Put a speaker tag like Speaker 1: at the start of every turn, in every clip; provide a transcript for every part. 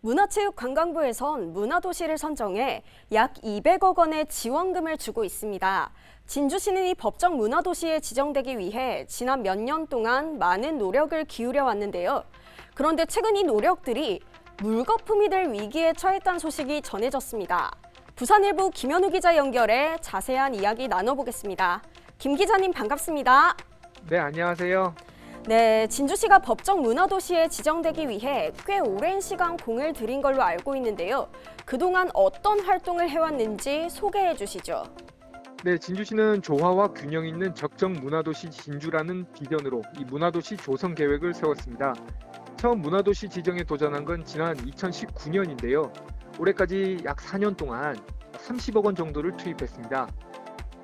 Speaker 1: 문화체육관광부에선 문화도시를 선정해 약 200억 원의 지원금을 주고 있습니다. 진주시는 이 법정 문화도시에 지정되기 위해 지난 몇 년 동안 많은 노력을 기울여 왔는데요. 그런데 최근 이 노력들이 물거품이 될 위기에 처했다는 소식이 전해졌습니다. 부산일보 김현우 기자 연결해 자세한 이야기 나눠보겠습니다. 김 기자님 반갑습니다.
Speaker 2: 네, 안녕하세요.
Speaker 1: 네, 진주시가 법정 문화도시에 지정되기 위해 꽤 오랜 시간 공을 들인 걸로 알고 있는데요. 그동안 어떤 활동을 해왔는지 소개해 주시죠.
Speaker 2: 네, 진주시는 조화와 균형 있는 적정 문화도시 진주라는 비전으로 이 문화도시 조성 계획을 세웠습니다. 처음 문화도시 지정에 도전한 건 지난 2019년인데요. 올해까지 약 4년 동안 30억 원 정도를 투입했습니다.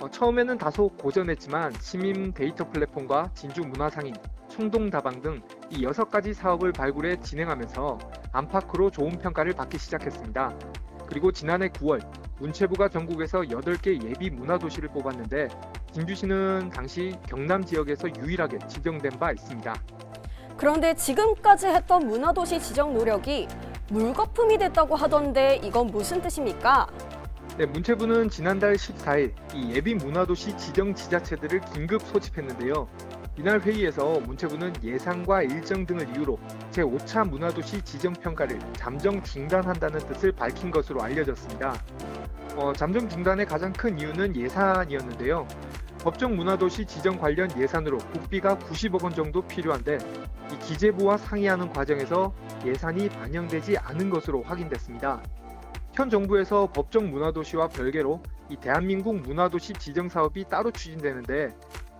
Speaker 2: 어, 처음에는 다소 고전했지만 시민 데이터 플랫폼과 진주 문화상인, 청동다방 등이 여섯 가지 사업을 발굴해 진행하면서 안팎으로 좋은 평가를 받기 시작했습니다. 그리고 지난해 9월 문체부가 전국에서 8개 예비 문화도시를 뽑았는데 진주시는 당시 경남 지역에서 유일하게 지정된 바 있습니다.
Speaker 1: 그런데 지금까지 했던 문화도시 지정 노력이 물거품이 됐다고 하던데 이건 무슨 뜻입니까?
Speaker 2: 네, 문체부는 지난달 14일 이 예비 문화도시 지정 지자체들을 긴급 소집했는데요. 이날 회의에서 문체부는 예산과 일정 등을 이유로 제5차 문화도시 지정 평가를 잠정 중단한다는 뜻을 밝힌 것으로 알려졌습니다. 어, 잠정 중단의 가장 큰 이유는 예산이었는데요. 법정 문화도시 지정 관련 예산으로 국비가 90억 원 정도 필요한데 이 기재부와 상의하는 과정에서 예산이 반영되지 않은 것으로 확인됐습니다. 현 정부에서 법정 문화도시와 별개로 이 대한민국 문화도시 지정 사업이 따로 추진되는데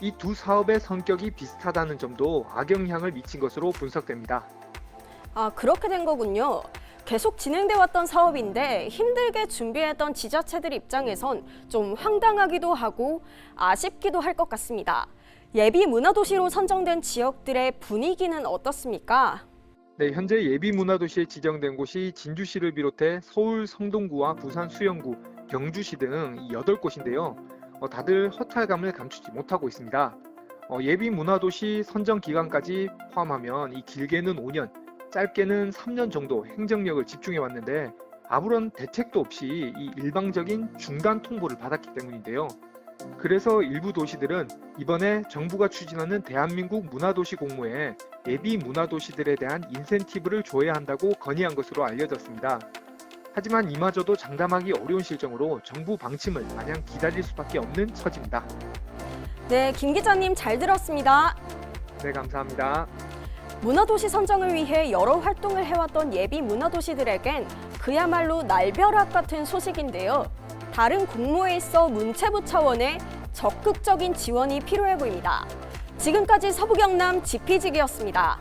Speaker 2: 이 두 사업의 성격이 비슷하다는 점도 악영향을 미친 것으로 분석됩니다.
Speaker 1: 아, 그렇게 된 거군요. 계속 진행돼 왔던 사업인데 힘들게 준비했던 지자체들 입장에선 좀 황당하기도 하고 아쉽기도 할 것 같습니다. 예비 문화도시로 선정된 지역들의 분위기는 어떻습니까?
Speaker 2: 네, 현재 예비 문화도시에 지정된 곳이 진주시를 비롯해 서울 성동구와 부산 수영구, 경주시 등 8곳인데요. 어, 다들 허탈감을 감추지 못하고 있습니다. 어, 예비 문화도시 선정 기간까지 포함하면 이 길게는 5년, 짧게는 3년 정도 행정력을 집중해 왔는데 아무런 대책도 없이 이 일방적인 중단 통보를 받았기 때문인데요. 그래서 일부 도시들은 이번에 정부가 추진하는 대한민국 문화도시 공모에 예비 문화도시들에 대한 인센티브를 줘야 한다고 건의한 것으로 알려졌습니다. 하지만 이마저도 장담하기 어려운 실정으로 정부 방침을 마냥 기다릴 수밖에 없는 처지입니다.
Speaker 1: 네, 김 기자님 잘 들었습니다.
Speaker 2: 네, 감사합니다.
Speaker 1: 문화도시 선정을 위해 여러 활동을 해왔던 예비 문화도시들에겐 그야말로 날벼락 같은 소식인데요. 다른 공모에 있어 문체부 차원의 적극적인 지원이 필요해 보입니다. 지금까지 서부경남 지피직이었습니다.